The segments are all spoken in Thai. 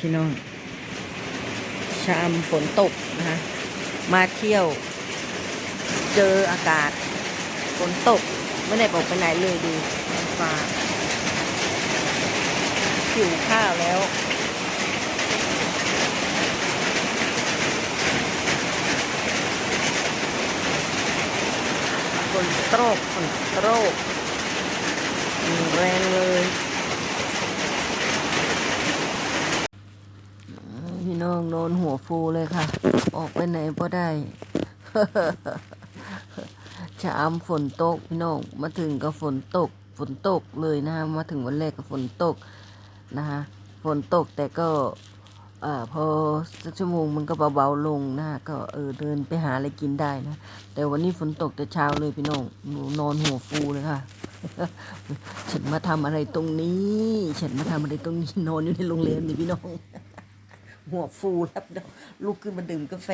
พี่น้อง ชามฝนตกนะคะ มาเที่ยว เจออากาศ ฝนตก ไม่ได้บอกไปไหนเลยดูฟ้าหิวข้าวแล้วฝนตรกฝนตรกแรงเลยพี่ นอนหัวฟูเลยค่ะ ออกไปไหนก็ได้ชามฝนตกพี่น้องมาถึงก็ฝนตก ฝนตกเลยนะฮะมาถึงวันแรกก็ฝนตกนะคะฝนตกแต่ก็เอ่อพอสักชั่วโมงมันก็เบาๆลงนะก็เออเดินไปหาอะไรกินได้นะ แต่วันนี้ฝนตกแต่เช้าเลยพี่น้องหนูนอนหัวฟูเลยค่ะ ฉันมาทำอะไรตรงนี้ ฉันมาทำอะไรตรงนี้นอนอยู่ในโรงแรมนี่พี่น้อง หัวฟูแล้วลุกขึ้นมาดื่มกาแฟ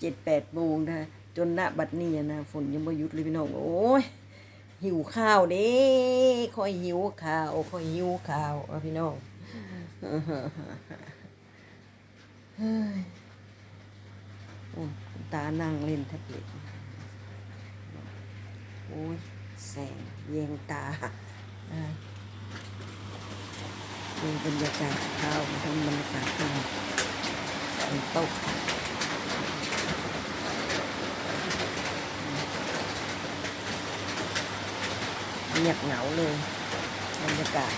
เจ็ดแปดโมงนะจนหน้าบัดนี้นะฝนยังไม่หยุดเลยพี่น้องโอ้ยหิวข้าวเด้คอยหิวข้าวคอยหิวข้าวพี่น้องตานั่งเล่นแท็บเล็ตโอ้ยแสงแยงตาอ่า ดูบรรยากาศข้าวทั้งบรรยากาศข้าวฝนตกเงียบเหงาเลยบรรยากาศ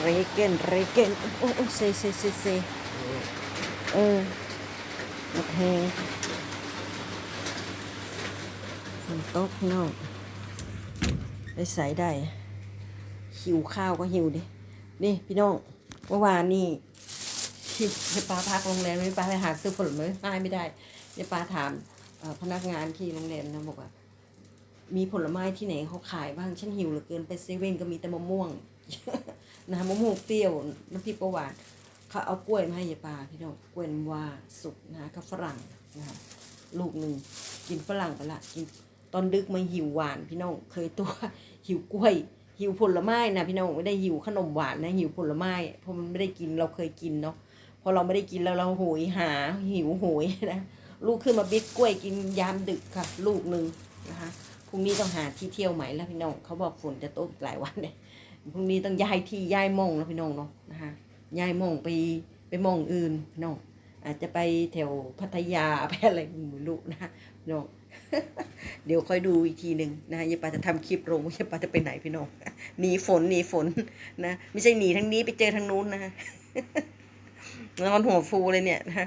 เรเกนเรเกนโอ้โอ้เซเซเซเซเออหมดแหงฝนตกพี่น้องไปใส่ได้ หิวข้าวก็หิวดินี่พี่น้องเมื่อวานนี่ที่ป้าพักโรงแรมไม่ป้าไปหาซื้อผลไม้ไม่ได้เดี๋ยป้าถามเอ่อพนักงานที่โรงแรมนะบอกว่า มีผลไม้ที่ไหนเขาขายบ้างฉันหิวเหลือเกินไปเซเว่นก็มีแต่มะม่วงนะมะม่วงเปรี้ยวน้ำพริกประหวานเขาเอากล้วยมาให้ยายปาพี่น้องกล้วยว่าสุกนะกับฝรั่งนะคะลูกหนึ่งกินฝรั่งไปละกินตอนดึกมาหิวหวานพี่น้องเคยตัวหิวกล้วย หิวผลไม้นะพี่น้องไม่ได้หิวขนมหวานนะหิวผลไม้เพราะมันไม่ได้กินเราเคยกินเนาะพอเราไม่ได้กินแล้วเราโหยหาหิวโหยนะลูกขึ้นมาบิ๊กกล้วยกินยามดึกค่ะ ลูกหนึ่งนะคะพรุ่งนี้ต้องหาที่เที่ยวใหม่แล้วพี่น้องเขาบอกฝนจะตกอีกหลายวันเลยพรุ่งนี้ต้องย้ายที่ย้ายมองแล้วพี่น้องเนาะนะคะย้ายมองไปไปมองอื่นพี่น้องอาจจะไปแถวพัทยาไปอะไรไม่รู้นะพี่น้อง เดี๋ยวค่อยดูอีกทีหนึ่งนะยายปาจะทำคลิปลงยายปาจะไปไหนพี่น้องหนีฝนหนีฝนนะไม่ใช่หนีทั้งนี้ไปเจอทางนู้นนะนอนหัวฟูเลยเนี่ยนะ